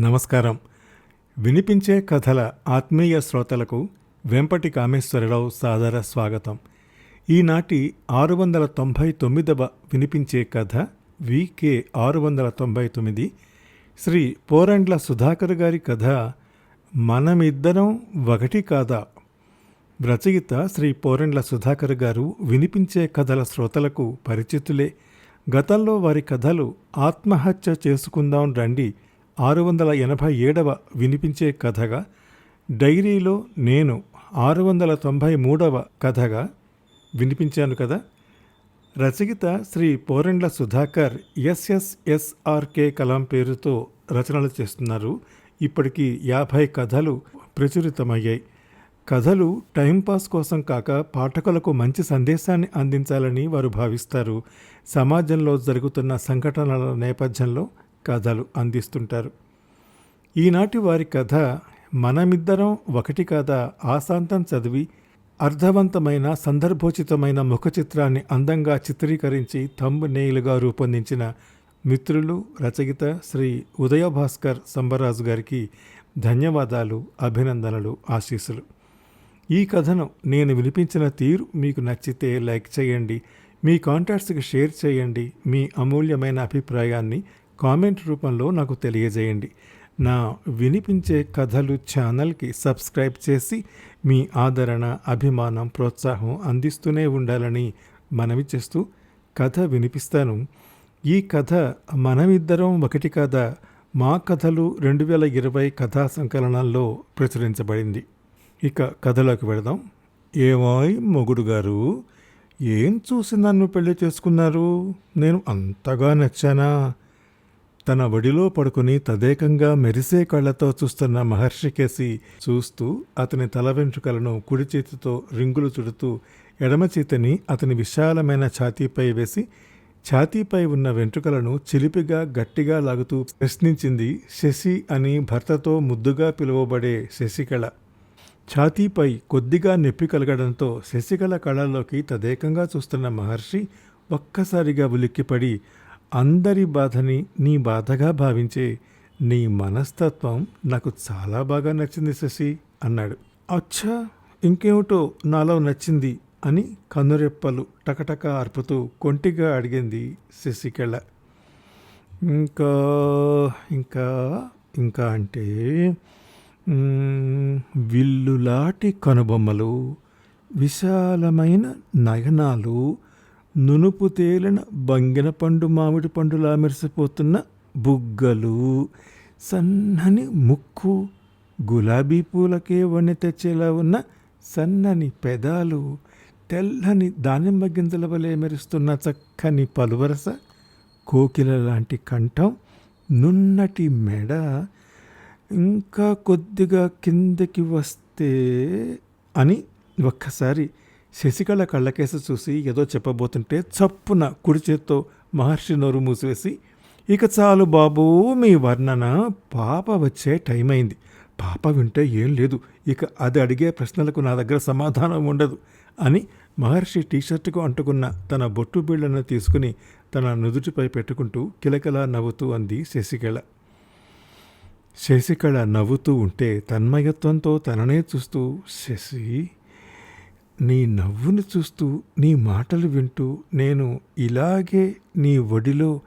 నమస్కారం. వినిపించే కథల ఆత్మీయ శ్రోతలకు వెంపటి కామేశ్వరరావు సాదర స్వాగతం. ఈనాటి ఆరు వందల తొంభై తొమ్మిదవ వినిపించే కథ వికే ఆరు వందల తొంభై తొమ్మిది శ్రీ పోరండ్ల సుధాకర్ గారి కథ మనమిద్దరం ఒకటి కాదా? రచయిత శ్రీ పోరండ్ల సుధాకర్ గారు వినిపించే కథల శ్రోతలకు పరిచితులే. గతంలో వారి కథలు ఆత్మహత్య చేసుకుందాం రండి. ఆరు వందల ఎనభై ఏడవ వినిపించే కథగా డైరీలో నేను ఆరు వందల తొంభై మూడవ కథగా వినిపించాను కదా. రచయిత శ్రీ పోరెండ్ల సుధాకర్ ఎస్ఎస్ఎస్ఆర్కే కలాం పేరుతో రచనలు చేస్తున్నారు. ఇప్పటికీ యాభై కథలు ప్రచురితమయ్యాయి. కథలు టైంపాస్ కోసం కాక పాఠకులకు మంచి సందేశాన్ని అందించాలని వారు భావిస్తారు. సమాజంలో జరుగుతున్న సంఘటనల నేపథ్యంలో కథలు అందిస్తుంటారు. ఈనాటి వారి కథ మనమిద్దరం ఒకటి కాదా ఆశాంతం చదివి అర్థవంతమైన సందర్భోచితమైన ముఖ చిత్రాన్ని అందంగా చిత్రీకరించి థంబ్ నెయిల్గా రూపొందించిన మిత్రులు రచయిత శ్రీ ఉదయభాస్కర్ సంబరాజు గారికి ధన్యవాదాలు అభినందనలు ఆశీస్సులు. ఈ కథను నేను వినిపించిన తీరు మీకు నచ్చితే లైక్ చేయండి మీ కాంటాక్ట్స్కి షేర్ చేయండి మీ అమూల్యమైన అభిప్రాయాన్ని కామెంట్ రూపంలో నాకు తెలియజేయండి. నా వినిపించే కథలు ఛానల్కి సబ్స్క్రైబ్ చేసి మీ ఆదరణ అభిమానం ప్రోత్సాహం అందిస్తూనే ఉండాలని మనవి చేస్తూ కథ వినిపిస్తాను. ఈ కథ మనమిద్దరం ఒకటి కథ మా కథలు రెండు వేల ఇరవై కథా సంకలనంలో ప్రచురించబడింది. ఇక కథలోకి వెళదాం. ఏమాయ్ మొగుడు గారు ఏం చూసి నన్ను పెళ్ళి చేసుకున్నారు? నేను అంతగా నచ్చానా? తన ఒడిలో పడుకుని తదేకంగా మెరిసే కళ్ళతో చూస్తున్న మహర్షికేసి చూస్తూ అతని తల వెంట్రుకలను కుడి చేతితో రింగులు చుడుతూ ఎడమ చేతిని అతని విశాలమైన ఛాతీపై వేసి ఛాతీపై ఉన్న వెంట్రుకలను చిలిపిగా గట్టిగా లాగుతూ ప్రశ్నించింది శశి అని భర్తతో ముద్దుగా పిలువబడే శశికళ. ఛాతీపై కొద్దిగా నొప్పి కలగడంతో శశికళ కళల్లోకి తదేకంగా చూస్తున్న మహర్షి ఒక్కసారిగా ఉలిక్కిపడి అందరి బాధని నీ బాధగా భావించే నీ మనస్తత్వం నాకు చాలా బాగా నచ్చింది శశి అన్నాడు. అచ్చా ఇంకేమిటో నాలో నచ్చింది అని కనురెప్పలు టకటక అర్పుతూ కొంటిగా అడిగింది శశికళ ఇంకా ఇంకా ఇంకా అంటే విల్లులాటి కనుబొమ్మలు విశాలమైన నయనాలు నునుపు తేలిన బంగిన పండు మామిడి పండులా మెరిసిపోతున్న బుగ్గలు సన్నని ముక్కు గులాబీ పూలకే వన్నె తెచ్చేలా ఉన్న సన్నని పెదాలు తెల్లని దానిమ్మ గింజల వలె మెరుస్తున్న చక్కని పలువరస కోకిల లాంటి కంఠం నున్నటి మెడ ఇంకా కొద్దిగా కిందకి వస్తే అని ఒక్కసారి శశికళ కళ్ళకేసి చూసి ఏదో చెప్పబోతుంటే చప్పున కుడి చేత్తో మహర్షి నోరు మూసివేసి ఇక చాలు బాబు మీ వర్ణన పాప వచ్చే టైం అయింది పాప వింటే ఏం లేదు. ఇక అది అడిగే ప్రశ్నలకు నా దగ్గర సమాధానం ఉండదు అని మహర్షి టీషర్టుకు అంటుకున్న తన బొట్టు బిళ్ళను తీసుకుని తన నుదుటిపై పెట్టుకుంటూ కిలకిలా నవ్వుతూ అంది శశికళ. శశికళ నవ్వుతూ ఉంటే తన్మయత్వంతో తననే చూస్తూ శశి నీ నవ్వును చూస్తూ నీ మాటలు వింటూ నేను ఇలాగే నీ ఒడిలో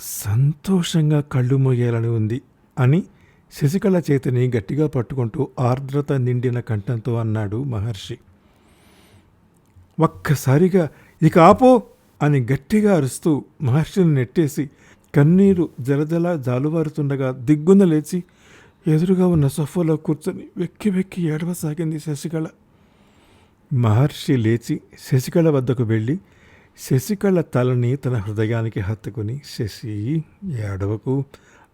సంతోషంగా కళ్ళు మోయాలని ఉంది అని శశికళ చేతిని గట్టిగా పట్టుకుంటూ ఆర్ద్రత నిండిన కంఠంతో అన్నాడు మహర్షి. ఒక్కసారిగా ఇక ఆపో అని గట్టిగా అరుస్తూ మహర్షిని నెట్టేసి కన్నీరు జలజల జాలువారుతుండగా దిగ్గున లేచి ఎదురుగా ఉన్న సోఫాలో కూర్చొని వెక్కి వెక్కి ఏడవసాగింది శశికళ. మహర్షి లేచి శశికళ వద్దకు వెళ్ళి శశికళ తలని తన హృదయానికి హత్తుకుని శశి ఏడవకు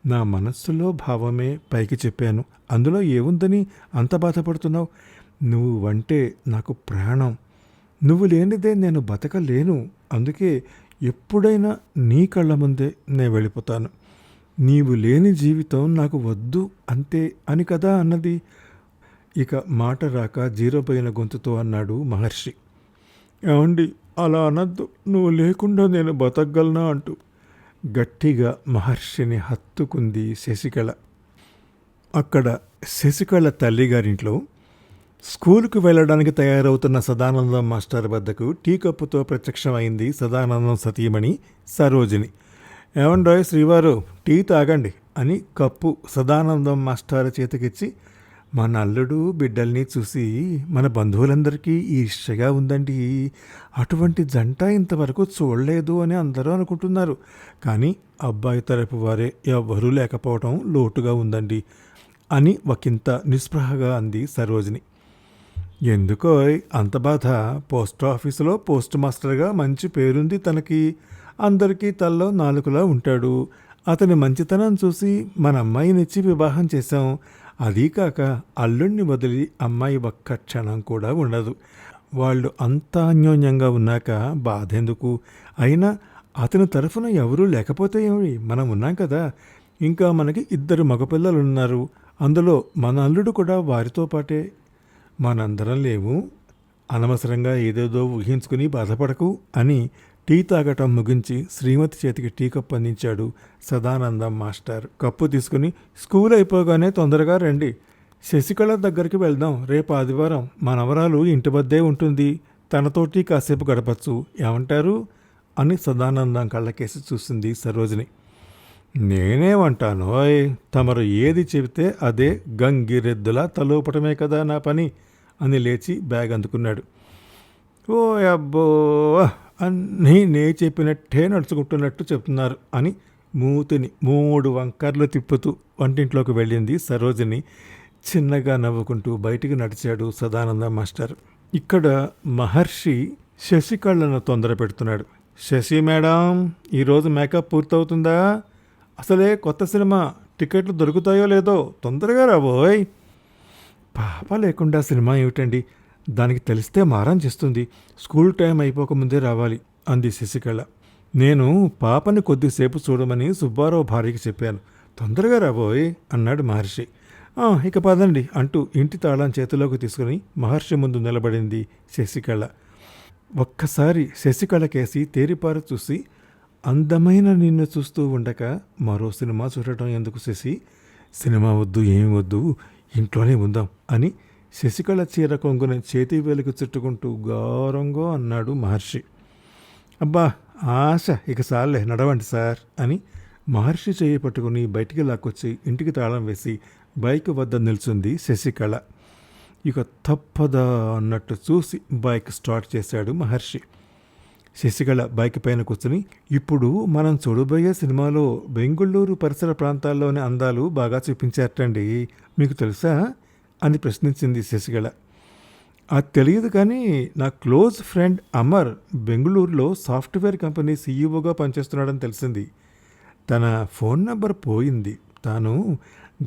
నా మనస్సులో భావమే పైకి చెప్పాను. అందులో ఏముందని అంత బాధపడుతున్నావు? నువ్వు అంటే నాకు ప్రాణం. నువ్వు లేనిదే నేను బతకలేను. అందుకే ఎప్పుడైనా నీ కళ్ళ ముందే నేను వెళ్ళిపోతాను. నీవు లేని జీవితం నాకు వద్దు అంతే అని కదా అన్నది ఇక మాట రాక జీరోపోయిన గొంతుతో అన్నాడు మహర్షి. ఏమండి అలా అనద్దు నువ్వు లేకుండా నేను బతకగలనా అంటూ గట్టిగా మహర్షిని హత్తుకుంది శశికళ. అక్కడ శశికళ తల్లిగారింట్లో స్కూలుకు వెళ్ళడానికి తయారవుతున్న సదానందం మాస్టర్ వద్దకు టీ కప్పుతో ప్రత్యక్షమైంది సదానందం సతీమణి సరోజిని. ఏమండోయ్ శ్రీవారు టీ తాగండి అని కప్పు సదానందం మాస్టర్ చేతికిచ్చి మా నల్లుడు బిడ్డల్ని చూసి మన బంధువులందరికీ ఈర్ష్యగా ఉందండి. అటువంటి జంట ఇంతవరకు చూడలేదు అని అందరూ అనుకుంటున్నారు. కానీ అబ్బాయి తరపు వారే ఎవ్వరూ లేకపోవడం లోటుగా ఉందండి అని ఒకంత నిస్పృహగా అంది సరోజిని. ఎందుకో అంత బాధ? పోస్ట్ ఆఫీసులో పోస్ట్ మాస్టర్గా మంచి పేరుంది తనకి. అందరికీ తల్లో నాలుగులా ఉంటాడు. అతని మంచితనం చూసి మన అమ్మాయినిచ్చి వివాహం చేశాం. అదీకాక అల్లుణ్ణి వదిలి అమ్మాయి ఒక్క క్షణం కూడా ఉండదు. వాళ్ళు అంత అన్యోన్యంగా ఉన్నాక బాధెందుకు? అయినా అతని తరఫున ఎవరూ లేకపోతే ఏమి? మనం ఉన్నాం కదా. ఇంకా మనకి ఇద్దరు మగపిల్లలు ఉన్నారు అందులో మన అల్లుడు కూడా వారితో పాటే. మనందరం లేవు అనవసరంగా ఏదేదో ఊహించుకుని బాధపడకు అని టీ తాగటం ముగించి శ్రీమతి చేతికి టీ కప్పు అందించాడు సదానందం మాస్టర్. కప్పు తీసుకుని స్కూల్ అయిపోగానే తొందరగా రండి. శశికళ దగ్గరికి వెళ్దాం. రేపు ఆదివారం మనవరాలు ఇంటి వద్దే ఉంటుంది. తనతోటి కాసేపు గడపచ్చు. ఏమంటారు? అని సదానందం కళ్ళకేసి చూసింది సరోజిని. నేనేమంటాను? ఓయ్ తమరు ఏది చెబితే అదే గంగిరెద్దులా తలోపటమే కదా నా పని అని లేచి బ్యాగ్ అందుకున్నాడు. ఓ అబ్బో అన్నీ నే చెప్పినట్టే నడుచుకుంటున్నట్టు చెప్తున్నారు అని మూతిని మూడు వంకర్లు తిప్పుతూ వంటింట్లోకి వెళ్ళింది సరోజిని. చిన్నగా నవ్వుకుంటూ బయటికి నడిచాడు సదానంద మాస్టర్. ఇక్కడ మహర్షి శశికళను తొందర పెడుతున్నాడు. శశి మేడం ఈరోజు మేకప్ పూర్తవుతుందా? అసలే కొత్త సినిమా. టికెట్లు దొరుకుతాయో లేదో తొందరగా రాబోయ్ పాప లేకుండా సినిమా ఏమిటండి? దానికి తెలిస్తే మారం చేస్తుంది. స్కూల్ టైం అయిపోకముందే రావాలి అంది శశికళ. నేను పాపని కొద్దిసేపు చూడమని సుబ్బారావు భార్యకి చెప్పాను. తొందరగా రాబోయ్ అన్నాడు మహర్షి. ఇక పదండి అంటూ ఇంటి తాళం చేతిలోకి తీసుకుని మహర్షి ముందు నిలబడింది శశికళ. ఒక్కసారి శశికళకేసి తేరిపారు చూసి అందమైన నిన్ను చూస్తూ ఉండక మరో సినిమా చూడటం ఎందుకు శశి? సినిమా వద్దు ఏమి వద్దు ఇంట్లోనే ఉందాం అని శశికళ చీర కొంగున చేతి వేలుకు చుట్టుకుంటూ గౌరవంగా అన్నాడు మహర్షి. అబ్బా ఆశ ఇక సార్లే నడవండి సార్ అని మహర్షి చేయి పట్టుకుని బయటికి లాక్కొచ్చి ఇంటికి తాళం వేసి బైక్ వద్ద నిల్చుంది శశికళ. ఇక తప్పదా అన్నట్టు చూసి బైక్ స్టార్ట్ చేశాడు మహర్షి. శశికళ బైక్ పైన కూర్చుని ఇప్పుడు మనం చూడబోయే సినిమాలో బెంగుళూరు పరిసర ప్రాంతాల్లోని అందాలు బాగా చూపించారటండి. మీకు తెలుసా? అని ప్రశ్నించింది శశికళ. అది తెలియదు కానీ నా క్లోజ్ ఫ్రెండ్ అమర్ బెంగళూరులో సాఫ్ట్వేర్ కంపెనీ సీఈఓగా పనిచేస్తున్నాడని తెలిసింది. తన ఫోన్ నెంబర్ పోయింది. తాను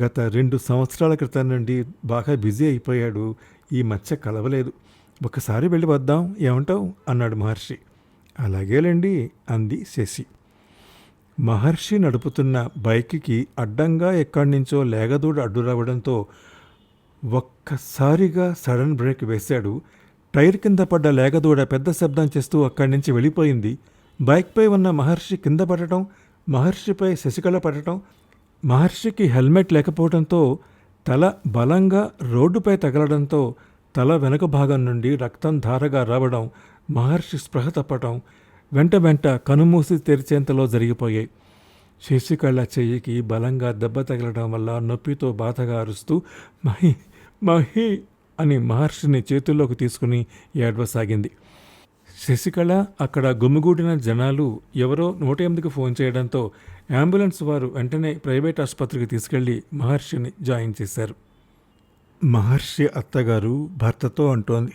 గత రెండు సంవత్సరాల క్రితం నుండి బాగా బిజీ అయిపోయాడు. ఈ మధ్య కలవలేదు. ఒకసారి వెళ్ళి వద్దాం ఏమంటావు? అన్నాడు మహర్షి. అలాగేలేండి అంది శశి. మహర్షి నడుపుతున్న బైక్కి అడ్డంగా ఎక్కడి నుంచో లేగదూడ అడ్డు రావడంతో ఒక్కసారిగా సడన్ బ్రేక్ వేశాడు. టైర్ కింద పడ్డ లేగదూడ పెద్ద శబ్దం చేస్తూ అక్కడి నుంచి వెళ్ళిపోయింది. బైక్పై ఉన్న మహర్షి కింద పడటం మహర్షిపై శశికళ పడటం మహర్షికి హెల్మెట్ లేకపోవడంతో తల బలంగా రోడ్డుపై తగలడంతో తల వెనుక భాగం నుండి రక్తం ధారగా రావడం మహర్షి స్పృహ తప్పటం వెంట వెంట కనుమూసి తెరిచేంతలో జరిగిపోయాయి. శశికళ చెయ్యికి బలంగా దెబ్బ తగలడం వల్ల నొప్పితో బాధగా అరుస్తూ మహి మహి అని మహర్షిని చేతుల్లోకి తీసుకుని ఏడవసాగింది. శశికళ అక్కడ గుమిగూడిన జనాలు ఎవరో నూట ఎనిమిదికి ఫోన్ చేయడంతో అంబులెన్స్ వారు వెంటనే ప్రైవేట్ ఆసుపత్రికి తీసుకెళ్ళి మహర్షిని జాయిన్ చేశారు. మహర్షి అత్తగారు భర్తతో అంటోంది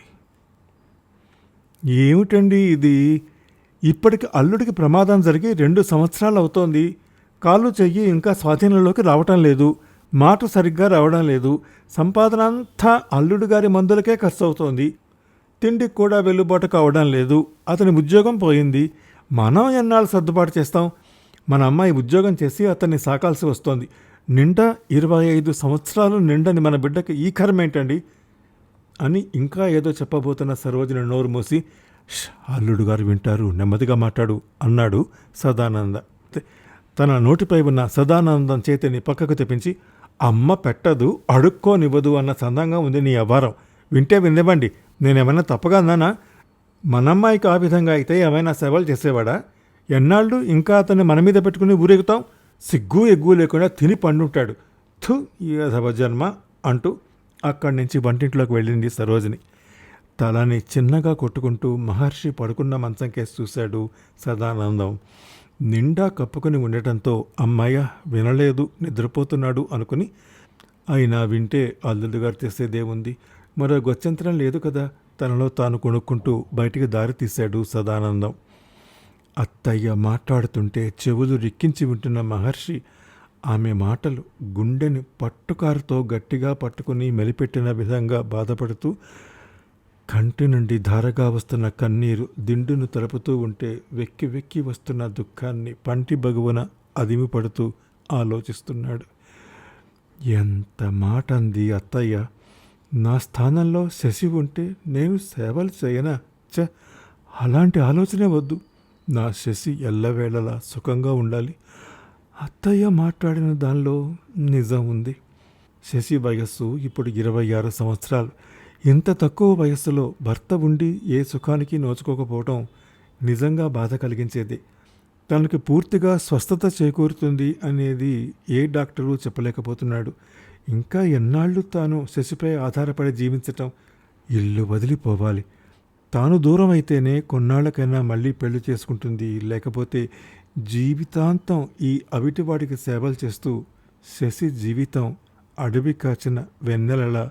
ఏమిటండి ఇది? ఇప్పటికి అల్లుడికి ప్రమాదం జరిగి రెండు సంవత్సరాలు అవుతోంది. కాళ్ళు చెయ్యి ఇంకా స్వాధీనంలోకి రావటం లేదు. మాట సరిగ్గా రావడం లేదు. సంపాదన అంతా అల్లుడు గారి మందులకే ఖర్చు అవుతోంది తిండికి కూడా వెల్లుబాటు కావడం లేదు. అతని ఉద్యోగం పోయింది. మనం ఎన్నాళ్ళు సర్దుబాటు చేస్తాం? మన అమ్మాయి ఉద్యోగం చేసి అతన్ని సాకాల్సి వస్తోంది. నిండా ఇరవై ఐదు సంవత్సరాలు నిండని మన బిడ్డకి ఈ కర్మేంటండి అని ఇంకా ఏదో చెప్పబోతున్న సరోజన నోరు మూసి అల్లుడు గారు వింటారు. నెమ్మదిగా మాట్లాడు అన్నాడు సదానంద. తన నోటిపై ఉన్న సదానందం చేతిని పక్కకు తెప్పించి అమ్మ పెట్టదు అడుక్కోనివ్వదు అన్న సందంగా ఉంది నీ అవ్వారం వింటే వినివ్వండి. నేనేమైనా తప్పగా అన్నానా? మనమ్మాయికి ఆ విధంగా అయితే ఏమైనా సేవలు చేసేవాడా? ఎన్నాళ్ళు ఇంకా అతన్ని మన మీద పెట్టుకుని ఊరేగుతాం? సిగ్గు ఎగ్గు లేకుండా తిని పండుంటాడు. థు యధవ జన్మ అంటూ అక్కడి నుంచి వంటింట్లోకి వెళ్ళింది సరోజిని. తలని చిన్నగా కొట్టుకుంటూ మహర్షి పడుకున్న మంచం కేసి చూశాడు సదానందం. నిండా కప్పుకొని ఉండటంతో అమ్మాయ వినలేదు నిద్రపోతున్నాడు అనుకుని అయినా వింటే అల్లుడు గారు చేసేదేముంది మరో గొచ్చంతరం లేదు కదా తనలో తాను కొనుక్కుంటూ బయటికి దారి తీశాడు సదానందం. అత్తయ్య మాట్లాడుతుంటే చెవులు రిక్కించి వింటున్న మహర్షి ఆమె మాటలు గుండెని పట్టుకారుతో గట్టిగా పట్టుకుని మెలిపెట్టిన విధంగా బాధపడుతూ కంటి నుండి ధారగా వస్తున్న కన్నీరు దిండును తలుపుతూ ఉంటే వెక్కి వెక్కి వస్తున్న దుఃఖాన్ని పంటి బగువన అదిమిపడుతూ ఆలోచిస్తున్నాడు. ఎంత మాట అంది అత్తయ్య? నా స్థానంలో శశి ఉంటే నేను సేవలు చేయనా? చ అలాంటి ఆలోచనే వద్దు. నా శశి ఎల్లవేళలా సుఖంగా ఉండాలి. అత్తయ్య మాట్లాడిన దానిలో నిజం ఉంది. శశి వయస్సు ఇప్పుడు ఇరవై ఆరు సంవత్సరాలు. ఇంత తక్కువ వయస్సులో భర్త ఉండి ఏ సుఖానికి నోచుకోకపోవటం నిజంగా బాధ కలిగించేది. తనకి పూర్తిగా స్వస్థత చేకూరుతుంది అనేది ఏ డాక్టరు చెప్పలేకపోతున్నాడు. ఇంకా ఎన్నాళ్ళు తాను శశిపై ఆధారపడి జీవించటం ఇల్లు వదిలిపోవాలి. తాను దూరం అయితేనే కొన్నాళ్ళకైనా మళ్ళీ పెళ్ళి చేసుకుంటుంది. లేకపోతే జీవితాంతం ఈ అవిటివాడికి సేవలు చేస్తూ శశి జీవితం అడవి కాచిన వెన్నెలలా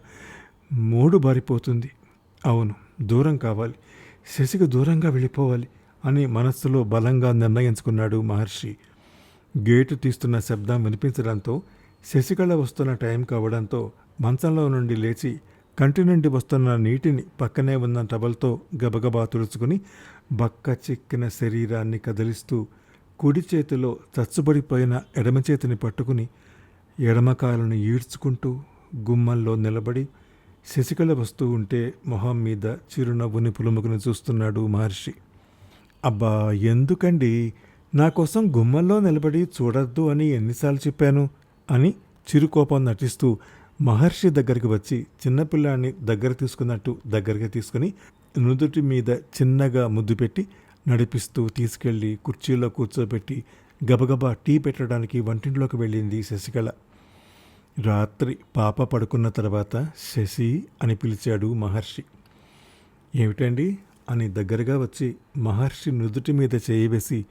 మూడు బారిపోతుంది అవును దూరం కావాలి. శశికి దూరంగా వెళ్ళిపోవాలి అని మనస్సులో బలంగా నిర్ణయించుకున్నాడు మహర్షి. గేటు తీస్తున్న శబ్దం వినిపించడంతో శశికళ వస్తున్న టైం కావడంతో మంచంలో నుండి లేచి కంటి నుండి వస్తున్న నీటిని పక్కనే ఉన్న టవల్తో గబగబా తుడుచుకుని బక్క చిక్కిన శరీరాన్ని కదిలిస్తూ కుడి చేతిలో చచ్చుబడిపోయిన ఎడమ చేతిని పట్టుకుని ఎడమకాలను ఈడ్చుకుంటూ గుమ్మంలో నిలబడి శశికళ వస్తూ ఉంటే మొహం మీద చిరునవ్వుని పులుముకుని చూస్తున్నాడు మహర్షి. అబ్బా ఎందుకండి? నా కోసం గుమ్మంలో నిలబడి చూడొద్దు అని ఎన్నిసార్లు చెప్పాను అని చిరుకోపం నటిస్తూ మహర్షి దగ్గరికి వచ్చి చిన్నపిల్లాన్ని దగ్గర తీసుకున్నట్టు దగ్గరికి తీసుకుని నుదుటి మీద చిన్నగా ముద్దు పెట్టి నడిపిస్తూ తీసుకెళ్ళి కుర్చీలో కూర్చోబెట్టి గబగబా టీ పెట్టడానికి వంటింట్లోకి వెళ్ళింది శశికళ. రాత్రి పాప పడుకున్న తర్వాత శశి అని పిలిచాడు మహర్షి. ఏమిటండి? అని దగ్గరగా వచ్చి మహర్షి నుదుటి మీద చేయవేసి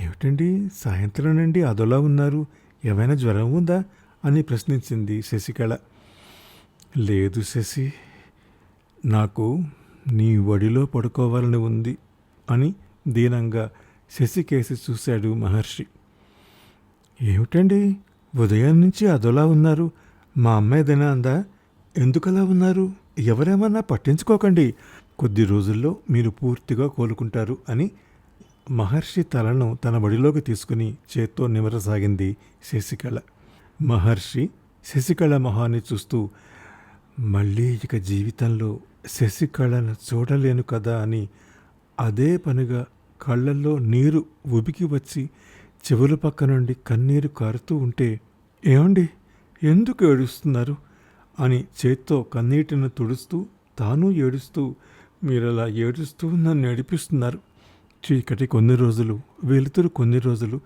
ఏమిటండి? సాయంత్రం నుండి అదోలా ఉన్నారు? ఏమైనా జ్వరం ఉందా? అని ప్రశ్నించింది శశికళ. లేదు శశి నాకు నీ ఒడిలో పడుకోవాలని ఉంది అని దీనంగా శశి కేసి చూశాడు మహర్షి. ఏమిటండి? ఉదయం నుంచి అదోలా ఉన్నారు. మా అమ్మ ఏదైనా అందా ఎందుకలా ఉన్నారు? ఎవరేమన్నా పట్టించుకోకండి. కొద్ది రోజుల్లో మీరు పూర్తిగా కోలుకుంటారు అని మహర్షి తలను తన బడిలోకి తీసుకుని చేత్తో నిమరసాగింది శశికళ. మహర్షి శశికళ మొహాన్ని చూస్తూ మళ్ళీ ఇక జీవితంలో శశికళను చూడలేను కదా అని అదే పనిగా కళ్ళల్లో నీరు ఉబికి వచ్చి చెవుల పక్క నుండి కన్నీరు కారుతూ ఉంటే ఏమండి? ఎందుకు ఏడుస్తున్నారు? అని చేత్తో కన్నీటిని తుడుస్తూ తాను ఏడుస్తూ మీరలా ఏడుస్తూ నన్ను ఏడిపిస్తున్నారు. చీకటి కొన్ని రోజులు వెలుతురు కొన్ని రోజులు.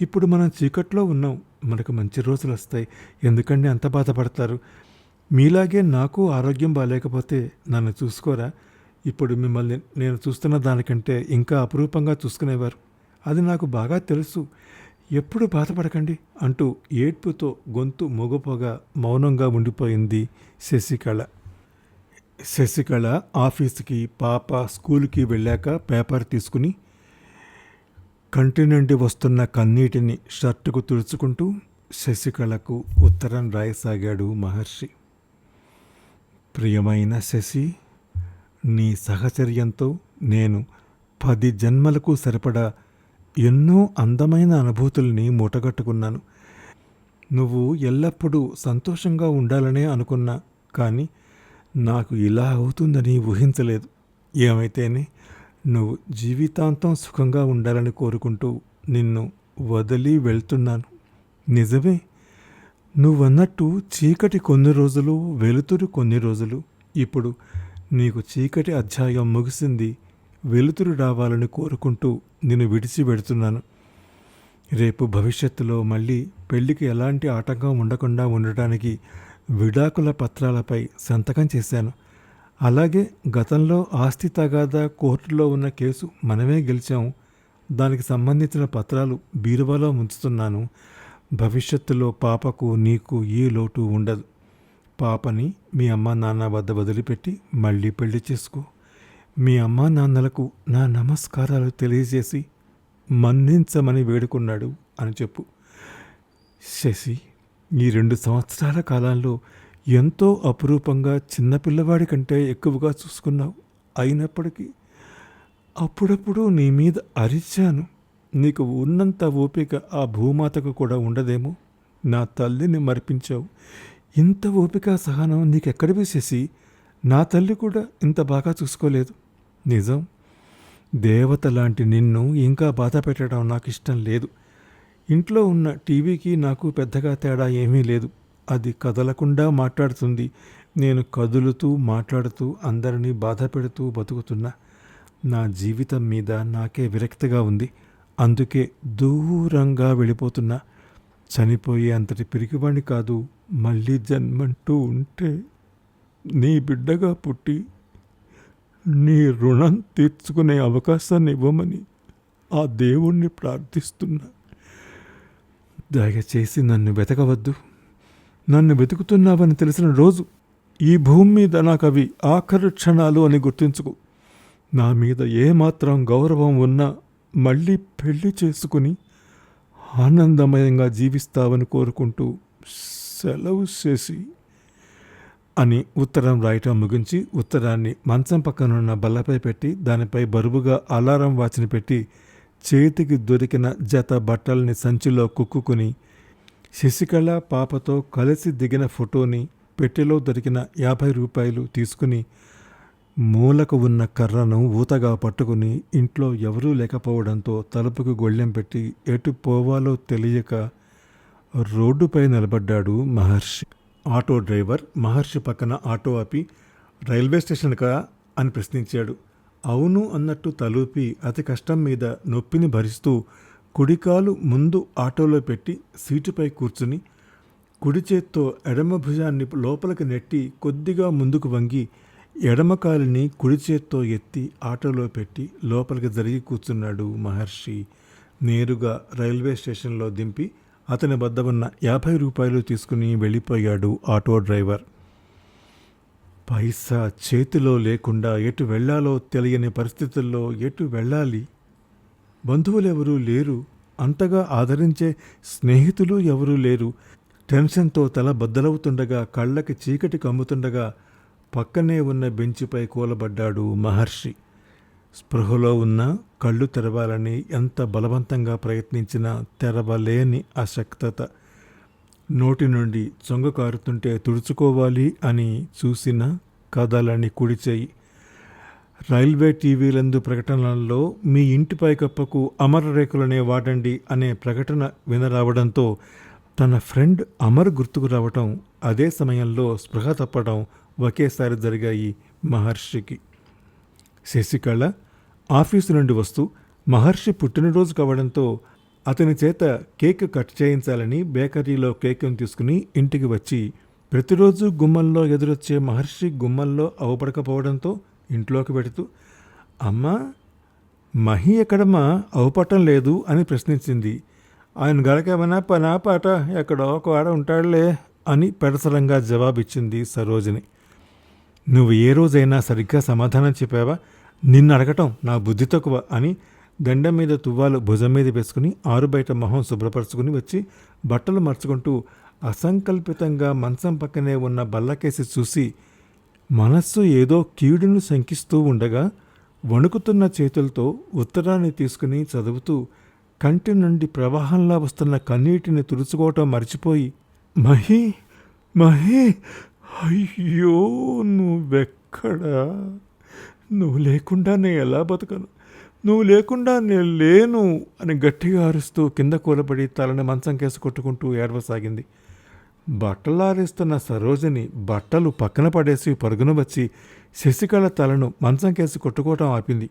ఇప్పుడు మనం చీకట్లో ఉన్నాం. మనకు మంచి రోజులు వస్తాయి. ఎందుకండి అంత బాధపడతారు? మీలాగే నాకు ఆరోగ్యం బాగాలేకపోతే నన్ను చూసుకోరా? ఇప్పుడు మిమ్మల్ని నేను చూస్తున్న దానికంటే ఇంకా అపురూపంగా చూసుకునేవారు. అది నాకు బాగా తెలుసు. ఎప్పుడు బాధపడకండి అంటూ ఏడ్పుతో గొంతు మొగపోగా మౌనంగా ఉండిపోయింది శశికళ. శశికళ ఆఫీస్కి పాప స్కూల్కి వెళ్ళాక పేపర్ తీసుకుని కంటి నుండి వస్తున్న కన్నీటిని షర్టుకు తుడుచుకుంటూ శశికళకు ఉత్తరం రాయసాగాడు మహర్షి. ప్రియమైన శశి నీ సహచర్యంతో నేను పది జన్మలకు సరిపడా ఎన్నో అందమైన అనుభూతుల్ని మూటగట్టుకున్నాను. నువ్వు ఎల్లప్పుడూ సంతోషంగా ఉండాలనే అనుకున్నా కానీ నాకు ఇలా అవుతుందని ఊహించలేదు. ఏమైతేనే నువ్వు జీవితాంతం సుఖంగా ఉండాలని కోరుకుంటూ నిన్ను వదిలి వెళ్తున్నాను. నిజమే నువ్వన్నట్టు చీకటి కొన్ని రోజులు వెలుతురు కొన్ని రోజులు. ఇప్పుడు నీకు చీకటి అధ్యాయం ముగిసింది వెలుతురు రావాలని కోరుకుంటూ నేను విడిచి పెడుతున్నాను రేపు భవిష్యత్తులో మళ్ళీ పెళ్ళికి ఎలాంటి ఆటంకం ఉండకుండా ఉండటానికి విడాకుల పత్రాలపై సంతకం చేశాను. అలాగే గతంలో ఆస్తి తగాదా కోర్టులో ఉన్న కేసు మనమే గెలిచాం దానికి సంబంధించిన పత్రాలు బీరువాలో ఉంచుతున్నాను భవిష్యత్తులో పాపకు నీకు ఏ లోటు ఉండదు. పాపని మీ అమ్మ నాన్న వద్ద వదిలిపెట్టి మళ్ళీ పెళ్ళి చేసుకో. మీ అమ్మా నాన్నలకు నా నమస్కారాలు తెలియజేసి మన్నించమని వేడుకున్నాడు అని చెప్పు. శశి ఈ రెండు సంవత్సరాల కాలంలో ఎంతో అపురూపంగా చిన్నపిల్లవాడి కంటే ఎక్కువగా చూసుకున్నావు. అయినప్పటికీ అప్పుడప్పుడు నీ మీద అరిచాను. నీకు ఉన్నంత ఓపిక ఆ భూమాతకు కూడా ఉండదేమో. నా తల్లిని మర్పించావు. ఇంత ఓపిక సహనం నీకెక్కడివి చేసి నా తల్లి కూడా ఇంత బాగా చూసుకోలేదు. నిజం. దేవత లాంటి నిన్ను ఇంకా బాధ పెట్టడం నాకు ఇష్టం లేదు. ఇంట్లో ఉన్న టీవీకి నాకు పెద్దగా తేడా ఏమీ లేదు. అది కదలకుండా మాట్లాడుతుంది. నేను కదులుతూ మాట్లాడుతూ అందరినీ బాధ పెడుతూ బతుకుతున్నా. నా జీవితం మీద నాకే విరక్తిగా ఉంది. అందుకే దూరంగా వెళ్ళిపోతున్నా. చనిపోయే అంతటి పిరికివాణ్ణి కాదు. మళ్ళీ జన్మంటూ ఉంటే నీ బిడ్డగా పుట్టి నీ రుణం తీర్చుకునే అవకాశాన్ని ఇవ్వమని ఆ దేవుణ్ణి ప్రార్థిస్తున్నా. దయచేసి నన్ను వెతకవద్దు. నన్ను వెతుకుతున్నావని తెలిసిన రోజు ఈ భూమి మీద నాకు అవి ఆఖరి క్షణాలు అని గుర్తించుకో. నా మీద ఏమాత్రం గౌరవం ఉన్నా మళ్ళీ పెళ్ళి చేసుకుని ఆనందమయంగా జీవిస్తావని కోరుకుంటూ సెలవు చేసి అని ఉత్తరం రాయటం ముగించి ఉత్తరాన్ని మంచం పక్కనున్న బల్లపై పెట్టి దానిపై బరువుగా అలారం వాచిని పెట్టి చేతికి దొరికిన జత బట్టల్ని సంచిలో కుక్కుని శశికళ పాపతో కలిసి దిగిన ఫోటోని పెట్టెలో దొరికిన యాభై రూపాయలు తీసుకుని మూలకు ఉన్న కర్రను ఊతగా పట్టుకుని ఇంట్లో ఎవరూ లేకపోవడంతో తలుపుకు గొళ్ళెం పెట్టి ఎటు పోవాలో తెలియక రోడ్డుపై నిలబడ్డాడు మహర్షి. ఆటో డ్రైవర్ మహర్షి పక్కన ఆటో ఆపి రైల్వే స్టేషన్కా అని ప్రశ్నించాడు. అవును అన్నట్టు తలూపి అతి కష్టం మీద నొప్పిని భరిస్తూ కుడికాలు ముందు ఆటోలో పెట్టి సీటుపై కూర్చుని కుడి చేత్తో ఎడమ భుజాన్ని లోపలికి నెట్టి కొద్దిగా ముందుకు వంగి ఎడమకాలిని కుడి చేత్తో ఎత్తి ఆటోలో పెట్టి లోపలికి జరిగి కూర్చున్నాడు మహర్షి. నేరుగా రైల్వే స్టేషన్లో దింపి అతని వద్ద ఉన్న యాభై రూపాయలు తీసుకుని వెళ్ళిపోయాడు ఆటో డ్రైవర్. పైసా చేతిలో లేకుండా ఎటు వెళ్ళాలో తెలియని పరిస్థితుల్లో ఎటు వెళ్ళాలి? బంధువులెవరూ లేరు. అంతగా ఆదరించే స్నేహితులు ఎవరూ లేరు. టెన్షన్తో తల బద్దలవుతుండగా కళ్ళకి చీకటి కమ్ముతుండగా పక్కనే ఉన్న బెంచిపై కూలబడ్డాడు మహర్షి. స్పృహలో ఉన్న కళ్ళు తెరవాలని ఎంత బలవంతంగా ప్రయత్నించినా తెరవలేని అశక్తత. నోటి నుండి చొంగ కారుతుంటే తుడుచుకోవాలి అని చూసిన కదలని కుడిచేయి. రైల్వే టీవీలందు ప్రకటనల్లో మీ ఇంటి పైకప్పకు అమర రేకులనే వాడండి అనే ప్రకటన వినరావడంతో తన ఫ్రెండ్ అమర్ గుర్తుకు రావటం అదే సమయంలో స్పృహ తప్పడం ఒకేసారి జరిగాయి మహర్షికి. శశికళ ఆఫీసు నుండి వస్తూ మహర్షి పుట్టినరోజు కావడంతో అతని చేత కేక్ కట్ చేయించాలని బేకరీలో కేక్ను తీసుకుని ఇంటికి వచ్చి ప్రతిరోజు గుమ్మంలో ఎదురొచ్చే మహర్షి గుమ్మంలో అవపడకపోవడంతో ఇంట్లోకి పెడుతూ అమ్మా మహి ఎక్కడమ్మా? అవపటం లేదు అని ప్రశ్నించింది. ఆయన గనకేమైనా పనా పాట? ఎక్కడో ఒక ఆడ ఉంటాడులే అని పెడసరంగా జవాబిచ్చింది సరోజిని. నువ్వు ఏ రోజైనా సరిగ్గా సమాధానం చెప్పావా? నిన్ను అడగటం నా బుద్ధి తక్కువ అని దండం మీద తువ్వాలు భుజం మీద వేసుకుని ఆరుబయట మొహం శుభ్రపరుచుకుని వచ్చి బట్టలు మర్చుకుంటూ అసంకల్పితంగా మంచం పక్కనే ఉన్న బల్లకేసి చూసి మనస్సు ఏదో కీడును శంకిస్తూ ఉండగా వణుకుతున్న చేతులతో ఉత్తరాన్ని తీసుకుని చదువుతూ కంటి నుండి ప్రవాహంలా వస్తున్న కన్నీటిని తుడుచుకోవటం మర్చిపోయి మహి మహి అయ్యో నువ్వెక్కడా? నువ్వు లేకుండా నేను ఎలా బతకను? నువ్వు లేకుండా నేను లేను అని గట్టిగా అరుస్తూ కింద కూలబడి తలని మంచం కేసు కొట్టుకుంటూ ఏడవసాగింది. బట్టలారేస్తున్న సరోజని బట్టలు పక్కన పడేసి పరుగున వచ్చి శశికళ తలను మంచం కేసి కొట్టుకోవటం ఆపింది.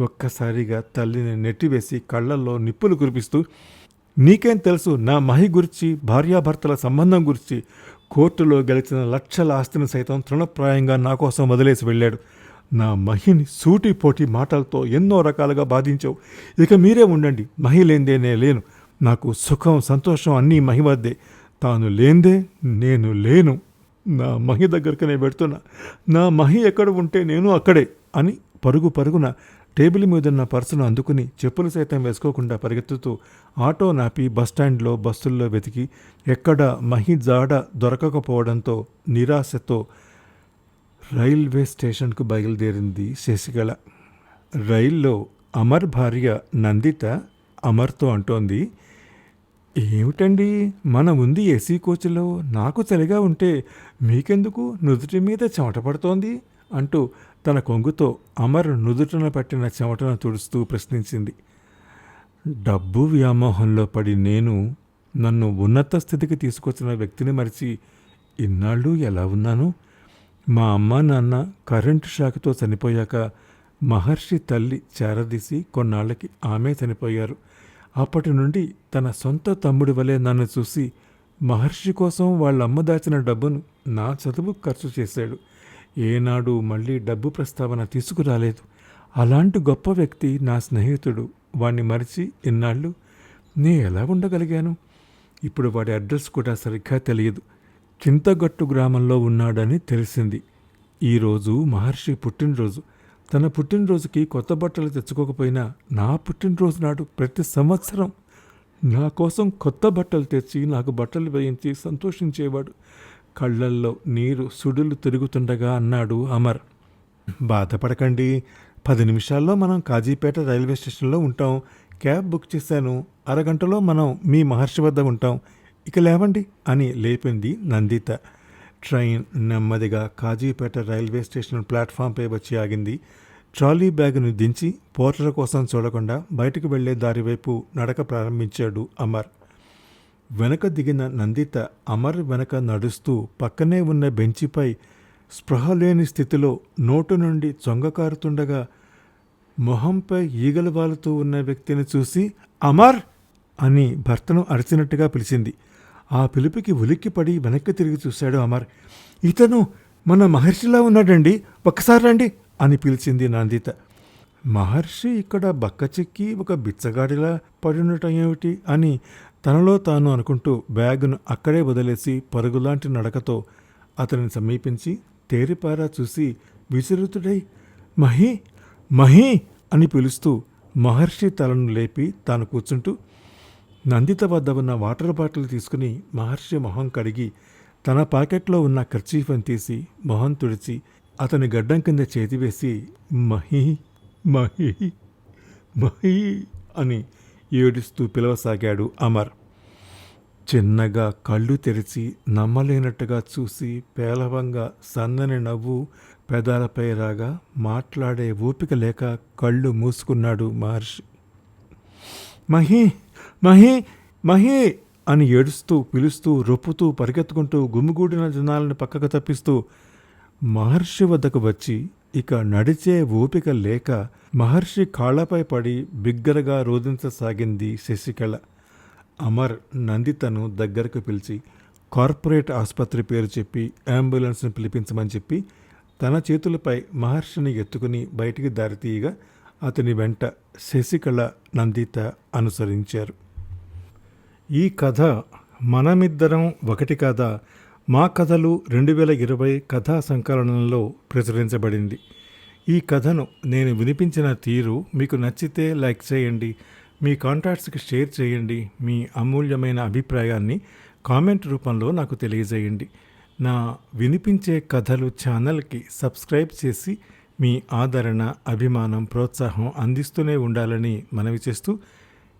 ఒక్కసారిగా తల్లిని నెట్టివేసి కళ్ళల్లో నిప్పులు కురిపిస్తూ నీకేం తెలుసు నా మహి గురించి భార్యాభర్తల సంబంధం గురించి కోర్టులో గెలిచిన లక్షల ఆస్తిని సైతం తృణప్రాయంగా నా కోసం వదిలేసి వెళ్ళాడు. నా మహిని సూటిపోటి మాటలతో ఎన్నో రకాలుగా బాధించావు. ఇక మీరే ఉండండి. మహి లేందే నే లేను. నాకు సుఖం సంతోషం అన్నీ మహి వద్దే. తాను లేందే నేను లేను. నా మహి దగ్గరికి నేను పెడుతున్నా. నా మహి ఎక్కడ ఉంటే నేను అక్కడే అని పరుగు పరుగున టేబుల్ మీదున్న పర్సును అందుకుని చెప్పులు సైతం వేసుకోకుండా పరిగెత్తుతూ ఆటో నాపి బస్టాండ్లో బస్సుల్లో వెతికి ఎక్కడ మహి జాడ దొరకకపోవడంతో నిరాశతో రైల్వే స్టేషన్కు బయలుదేరింది శశికళ. రైల్లో అమర్ భార్య నందిత అమర్తో అంటోంది ఏమిటండి? మన ఉంది ఏసీ కోచ్లో. నాకు చలిగా ఉంటే మీకెందుకు నుదుటి మీద చెమట పడుతోంది? అంటూ తన కొంగుతో అమర్ నుదుటన పట్టిన చెమటను తుడుస్తూ ప్రశ్నించింది. డబ్బు వ్యామోహంలో పడి నేను నన్ను ఉన్నత స్థితికి తీసుకొచ్చిన వ్యక్తిని మరిచి ఇన్నాళ్ళు ఎలా ఉన్నాను? మా అమ్మ నాన్న కరెంటు షాక్తో చనిపోయాక మహర్షి తల్లి చేరదీసి కొన్నాళ్ళకి ఆమె చనిపోయారు. అప్పటి నుండి తన సొంత తమ్ముడి వలె నన్ను చూసి మహర్షి కోసం వాళ్ళమ్మ దాచిన డబ్బును నా చదువు ఖర్చు చేశాడు. ఏనాడు మళ్ళీ డబ్బు ప్రస్తావన తీసుకురాలేదు. అలాంటి గొప్ప వ్యక్తి నా స్నేహితుడు. వాణ్ణి మరిచి ఇన్నాళ్ళు నే ఎలా ఉండగలిగాను? ఇప్పుడు వాడి అడ్రస్ కూడా సరిగ్గా తెలియదు. చింతగట్టు గ్రామంలో ఉన్నాడని తెలిసింది. ఈరోజు మహర్షి పుట్టినరోజు. తన పుట్టినరోజుకి కొత్త బట్టలు తెచ్చుకోకపోయినా నా పుట్టినరోజు నాడు ప్రతి సంవత్సరం నా కోసం కొత్త బట్టలు తెచ్చి నాకు బట్టలు వేయించి సంతోషించేవాడు. కళ్ళల్లో నీరు సుడులు తిరుగుతుండగా అన్నాడు అమర్. బాధపడకండి. పది నిమిషాల్లో మనం కాజీపేట రైల్వే స్టేషన్లో ఉంటాం. క్యాబ్ బుక్ చేశాను. అరగంటలో మనం మీ మహర్షి వద్ద ఉంటాం. ఇక లేవండి అని లేపింది నందిత. ట్రైన్ నెమ్మదిగా కాజీపేట రైల్వే స్టేషన్ ప్లాట్ఫామ్పై వచ్చి ఆగింది. ట్రాలీ బ్యాగును దించి పోర్టర్ కోసం చూడకుండా బయటకు వెళ్ళే దారివైపు నడక ప్రారంభించాడు అమర్. వెనక దిగిన నందిత అమర్ వెనక నడుస్తూ పక్కనే ఉన్న బెంచిపై స్పృహ లేని స్థితిలో నోటు నుండి చొంగకారుతుండగా మొహంపై ఈగలు వాలుతూ ఉన్న వ్యక్తిని చూసి అమర్! అని భర్తను అరిచినట్టుగా పిలిచింది. ఆ పిలుపుకి ఉలిక్కిపడి వెనక్కి తిరిగి చూశాడు అమర్. ఇతను మన మహర్షిలా ఉన్నాడండి. ఒక్కసారి రండి అని పిలిచింది నందిత. మహర్షి ఇక్కడ బక్కచిక్కి ఒక బిచ్చగాడిలా పడినటం ఏమిటి? అని తనలో తాను అనుకుంటూ బ్యాగును అక్కడే వదిలేసి పరుగులాంటి నడకతో అతనిని సమీపించి తేరిపారా చూసి విసురుతుడై మహి మహి అని పిలుస్తూ మహర్షి తలను లేపి తాను కూర్చుంటూ నందిత వద్ద ఉన్న వాటర్ బాటిల్ తీసుకుని మహర్షి మొహం కడిగి తన పాకెట్లో ఉన్న కర్చీఫ్ని తీసి మొహం తుడిచి అతని గడ్డం కింద చేతి వేసి మహి మహి మహి అని ఏడుస్తూ పిలవసాగాడు అమర్. చిన్నగా కళ్ళు తెరిచి నమ్మలేనట్టుగా చూసి పేలవంగా సన్నని నవ్వు పెదాలపై రాగా మాట్లాడే ఓపిక లేక కళ్ళు మూసుకున్నాడు మహర్షి. మహి మహి మహి అని ఏడుస్తూ పిలుస్తూ రొప్పుతూ పరిగెత్తుకుంటూ గుమిగూడిన జనాలను పక్కకు తప్పిస్తూ మహర్షి వద్దకు వచ్చి ఇక నడిచే ఓపిక లేక మహర్షి కాళ్ళపై పడి బిగ్గరగా రోధించసాగింది శశికళ. అమర్ నందితను దగ్గరకు పిలిచి కార్పొరేట్ ఆసుపత్రి పేరు చెప్పి అంబులెన్స్ను పిలిపించమని చెప్పి తన చేతులపై మహర్షిని ఎత్తుకుని బయటికి దారితీయగా అతని వెంట శశికళ నందిత అనుసరించారు. ఈ కథ మనమిద్దరం ఒకటి కాదా? మా కథలు రెండు వేల ఇరవై కథా సంకలనంలో ప్రచురించబడింది. ఈ కథను నేను వినిపించిన తీరు మీకు నచ్చితే లైక్ చేయండి మీ కాంటాక్ట్స్కి షేర్ చేయండి మీ అమూల్యమైన అభిప్రాయాన్ని కామెంట్ రూపంలో నాకు తెలియజేయండి. నా వినిపించే కథలు ఛానల్కి సబ్స్క్రైబ్ చేసి మీ ఆదరణ అభిమానం ప్రోత్సాహం అందిస్తూనే ఉండాలని మనవి చేస్తూ